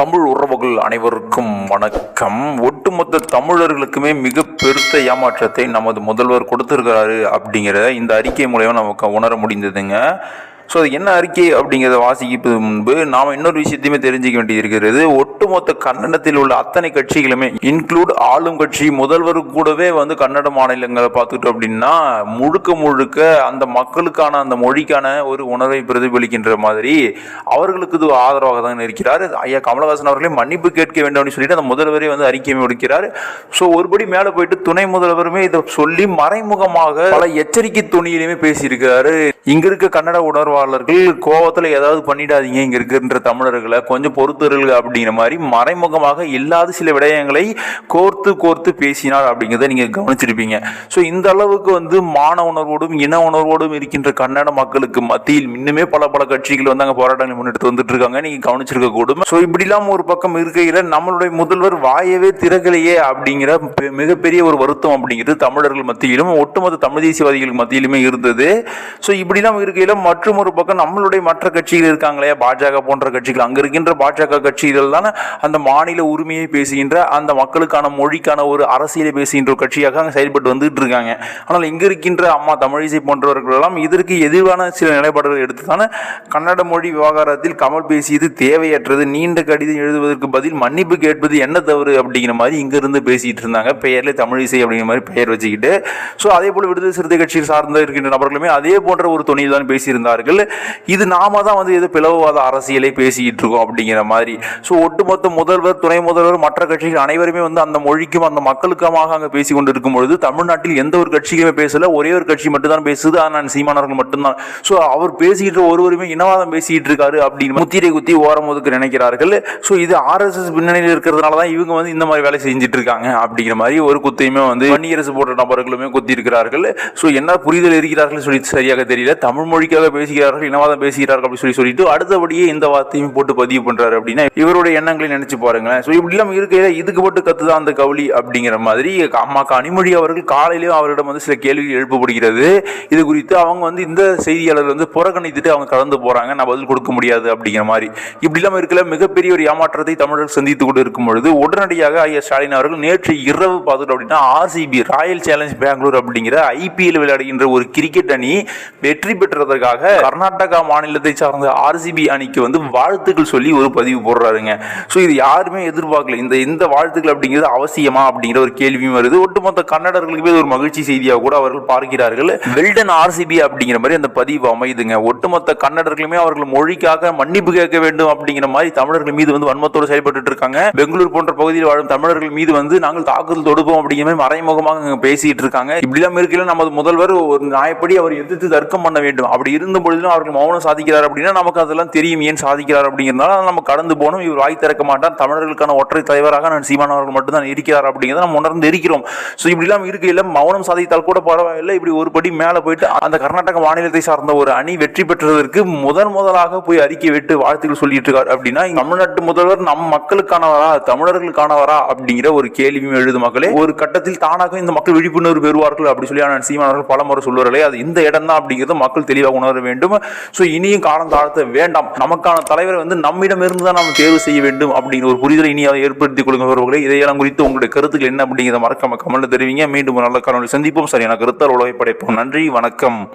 தமிழ் உறவுகள் அனைவருக்கும் வணக்கம். ஒட்டுமொத்த தமிழர்களுக்குமே மிக பெருத்த ஏமாற்றத்தை நமது முதல்வர் கொடுத்திருக்கிறாரு அப்படிங்கிற இந்த அறிக்கை மூலயமா நமக்கு உணர முடிந்ததுங்க. ஸோ அது என்ன அறிக்கை அப்படிங்கிறத வாசிப்பது முன்பு நாம் இன்னொரு விஷயத்தையுமே தெரிஞ்சுக்க வேண்டியது இருக்கிறது. ஒட்டுமொத்த கன்னடத்தில் உள்ள அத்தனை கட்சிகளுமே இன்க்ளூட் ஆளும் கட்சி முதல்வர் கூடவே வந்து கன்னட மாநிலங்களை பார்த்துக்கிட்டோம் அப்படின்னா முழுக்க முழுக்க அந்த மக்களுக்கான அந்த மொழிக்கான ஒரு உணர்வை பிரதிபலிக்கின்ற மாதிரி அவர்களுக்கு இது ஆதரவாக தான் இருக்கிறார். ஐயா கமலஹாசன் அவர்களே மன்னிப்பு கேட்க வேண்டும் அப்படின்னு சொல்லிட்டு அந்த முதல்வரே வந்து அறிக்கை விடுக்கிறார் ஸோ ஒருபடி மேலே போயிட்டு துணை முதல்வருமே இதை சொல்லி மறைமுகமாக பல எச்சரிக்கை துணியிலுமே பேசியிருக்கிறாரு. இங்க இருக்க கன்னட உணர்வாக உணர்வாளர்கள் கோவத்துல ஏதாவது பண்ணிடாதீங்க இங்கே இருக்கின்ற தமிழர்களை கொஞ்சம் பொறுத்தருள் அப்படிங்கிற மாதிரி மறைமுகமாக இல்லாத சில விடயங்களை கோர்த்து கோர்த்து பேசினார் அப்படிங்கிறத நீங்கள் கவனிச்சிருப்பீங்க. ஸோ இந்த அளவுக்கு வந்து மான உணர்வோடும் இன உணர்வோடும் இருக்கின்ற கன்னட மக்களுக்கு மத்தியில் இன்னுமே பல பல கட்சிகள் வந்து அங்கே போராட்டங்கள் முன்னெடுத்து வந்துட்டு இருக்காங்க. நீங்கள் கவனிச்சிருக்க கூடும். ஸோ இப்படிலாம் ஒரு பக்கம் இருக்கையில் நம்மளுடைய முதல்வர் வாயவே திறகலையே அப்படிங்கிற மிகப்பெரிய ஒரு வருத்தம் அப்படிங்கிறது தமிழர்கள் மத்தியிலும் ஒட்டுமொத்த தமிழ் தேசியவாதிகள் மத்தியிலுமே இருந்தது. ஸோ இப்படிலாம் இருக்கையில் மற்றும் ஒரு பக்கம் நம்மளுடைய மற்ற கட்சிகள் இருக்காங்களே பாஜக போன்ற கட்சிகள். அங்கே இருக்கின்ற பாஜக கட்சிகள் தானே அந்த மாநில உரிமையை பேசுகின்ற அந்த மக்களுக்கான மொழிக்கான ஒரு அரசியலை பேசுகின்ற ஒரு கட்சியாக அங்கே செயல்பட்டு வந்துட்டு இருக்காங்க. ஆனால் இங்கே இருக்கின்ற அம்மா தமிழிசை போன்றவர்கள் எல்லாம் இதற்கு எதிரான சில நிலைப்பாடுகள் எடுத்து தானே கன்னட மொழி விவகாரத்தில் கமல் பேசியது தேவையற்றது நீண்ட கடிதம் எழுதுவதற்கு பதில் மன்னிப்பு கேட்பது என்ன தவறு அப்படிங்கிற மாதிரி இங்கிருந்து பேசிட்டு இருந்தாங்க. பெயர்ல தமிழிசை அப்படிங்கிற மாதிரி பெயர் வச்சுக்கிட்டு. ஸோ அதே போல விடுதலை சிறுத்தை கட்சியில் சார்ந்த இருக்கின்ற நபர்களுமே அதே போன்ற ஒரு துணியில் தான் பேசியிருந்தார்கள். இது நாம தான் வந்து ஏதோ பிளவுவாத அரசியலை பேசிக்கிட்டு இருக்கோம் அப்படிங்கிற மாதிரி. ஸோ ஒட்டுமொத்த முதல்வர் துணை முதல்வர் மற்ற கட்சிகள் அனைவருமே வந்து அந்த மொழிக்கும் அந்த மக்களுக்குமாக அங்கே பேசி கொண்டு இருக்கும் பொழுது தமிழ்நாட்டில் எந்த ஒரு கட்சிக்குமே பேசல. ஒரே ஒரு கட்சி மட்டும்தான் பேசுது. ஆனால் சீமானவர்கள் மட்டும்தான். ஸோ அவர் பேசிக்கிட்டு ஒருவருமே இனவாதம் பேசிக்கிட்டு இருக்காரு அப்படின்னு முத்திரை குத்தி ஓரம் ஒதுக்க நினைக்கிறார்கள். ஸோ இது ஆர்எஸ்எஸ் பின்னணியில் இருக்கிறதுனால தான் இவங்க வந்து இந்த மாதிரி வேலை செஞ்சுட்டு இருக்காங்க அப்படிங்கிற மாதிரி ஒரு குத்தையுமே வந்து வன்னியரசு போன்ற நபர்களுமே குத்தி இருக்கிறார்கள் ஸோ என்ன புரிதல் இருக்கிறார்கள் சொல்லி சரியாக தெரியல. தமிழ் மொழிக்காக பேசுகிறார்கள் இனவாதம் பேசுகிறார்கள் அப்படின்னு சொல்லி சொல்லிட்டு அடுத்தபடியே இந்த வார்த்தையும் போட்டு பதிவு பண்றாரு அப்படின்னா இவருடைய எண்ணங்களை நினைச்சு பாருங்களேன். ஸோ இப்படிலாம் இருக்கையில இதுக்கு போட்டு கத்துதான் அந்த கவுளி அப்படிங்கிற மாதிரி அம்மா கனிமொழி அவர்கள் காலையிலேயும் அவரிடம் வந்து சில கேள்விகள் எழுப்பப்படுகிறது. இது குறித்து அவங்க வந்து இந்த செய்தியாளர் வந்து புறக்கணித்துட்டு அவங்க கலந்து போறாங்க. நான் பதில் கொடுக்க முடியாது அப்படிங்கிற மாதிரி. இப்படிலாம் இருக்கல மிகப்பெரிய ஒரு ஏமாற்றத்தை தமிழர்கள் சந்தித்து கொண்டு இருக்கும் பொழுது உடனடியாக ஐயா ஸ்டாலின் அவர்கள் நேற்று இரவு பார்த்துட்டோம் அப்படின்னா ஆர்சிபி ராயல் சேலஞ்ச் பெங்களூர் அப்படிங்கிற ஐபிஎல் விளையாடுகின்ற ஒரு கிரிக்கெட் அணி வெற்றி பெற்றதற்காக கர்நாடகா மாநிலத்தை சார்ந்த ஆர்சிபி அணிக்கு வந்து வாழ்த்துக்கள் சொல்லி ஒரு பதிவு போடுறாருங்க. ஸோ இது யாருமே எதிர்பார்க்கல. இந்த இந்த வாழ்த்துக்கள் அப்படிங்கிறது அவசியமா அப்படிங்கிற ஒரு கேள்வியும் வருது. ஒட்டுமொத்த கன்னடர்களுக்குமே ஒரு மகிழ்ச்சி செய்தியாக கூட அவர்கள் பார்க்கிறார்கள். வெல்டன் ஆர்சிபி அப்படிங்கிற மாதிரி அந்த பதிவு அமைதுங்க. ஒட்டுமொத்த கன்னடர்களுமே அவர்கள் மொழிக்காக மன்னிப்பு கேட்க வேண்டும் அப்படிங்கிற மாதிரி தமிழர்கள் மீது வந்து வன்மத்தோடு செயல்பட்டு இருக்காங்க. பெங்களூர் போன்ற பகுதியில் வாழும் தமிழர்கள் மீது வந்து நாங்கள் தாக்குதல் தொடுப்போம் அப்படிங்கிற மாதிரி மறைமுகமாக பேசிட்டு இருக்காங்க. இப்படிலாம் இருக்கல நமது முதல்வர் ஒரு நியாயப்படி அவர் எதிர்த்து தர்க்கம் பண்ண வேண்டும். அப்படி இருந்த பொழுது அதிலும் அவர்கள் மௌனம் சாதிக்கிறார் அப்படின்னா நமக்கு அதெல்லாம் தெரியும் ஏன் சாதிக்கிறார் அப்படிங்கிறதுனால நம்ம கடந்து போனோம் இவர் வாய் திறக்க மாட்டான் தமிழர்களுக்கான ஒற்றை தலைவராக நான் சீமான் அவர்கள் மட்டும்தான் இருக்கிறார் அப்படிங்கிறத நம்ம உணர்ந்து இருக்கிறோம். ஸோ இப்படிலாம் இருக்கையில் மௌனம் சாதித்தால் கூட பரவாயில்லை. இப்படி ஒரு படி மேலே போயிட்டு அந்த கர்நாடக மாநிலத்தை சார்ந்த ஒரு அணி வெற்றி பெற்றதற்கு முதன் முதலாக போய் அறிக்கை விட்டு வாழ்த்துக்கள் சொல்லிட்டு இருக்கார் அப்படின்னா தமிழ்நாட்டு முதல்வர் நம் மக்களுக்கானவரா தமிழர்களுக்கானவரா அப்படிங்கிற ஒரு கேள்வியும் எழுது மக்களே. ஒரு கட்டத்தில் தானாக இந்த மக்கள் விழிப்புணர்வு பெறுவார்கள் அப்படி சொல்லி ஆனால் சீமானவர்கள் பல முறை சொல்லுவார்களே அது இந்த இடம் தான் அப்படிங்கிறத மக்கள் தெளிவாக உணர வேண்டும். ஸோ இனியும் காலம் தாழ்த்த வேண்டாம். நமக்கான தலைவரை வந்து நம்மிடம் இருந்து தான் நாம் தேர்வு செய்ய வேண்டும் அப்படிங்கிற ஒரு புரிதலை இனி ஏற்படுத்திக் கொள்ளுங்க இதையெல்லாம் குறித்து உங்களுடைய கருத்துக்கள் என்ன அப்படிங்கிறத மறக்காம கமெண்ட்ல தெரிவிங்க. மீண்டும் நல்ல காணொலி சந்திப்போம். சரியான கருத்தால் உலகை படைப்போம். நன்றி. வணக்கம்.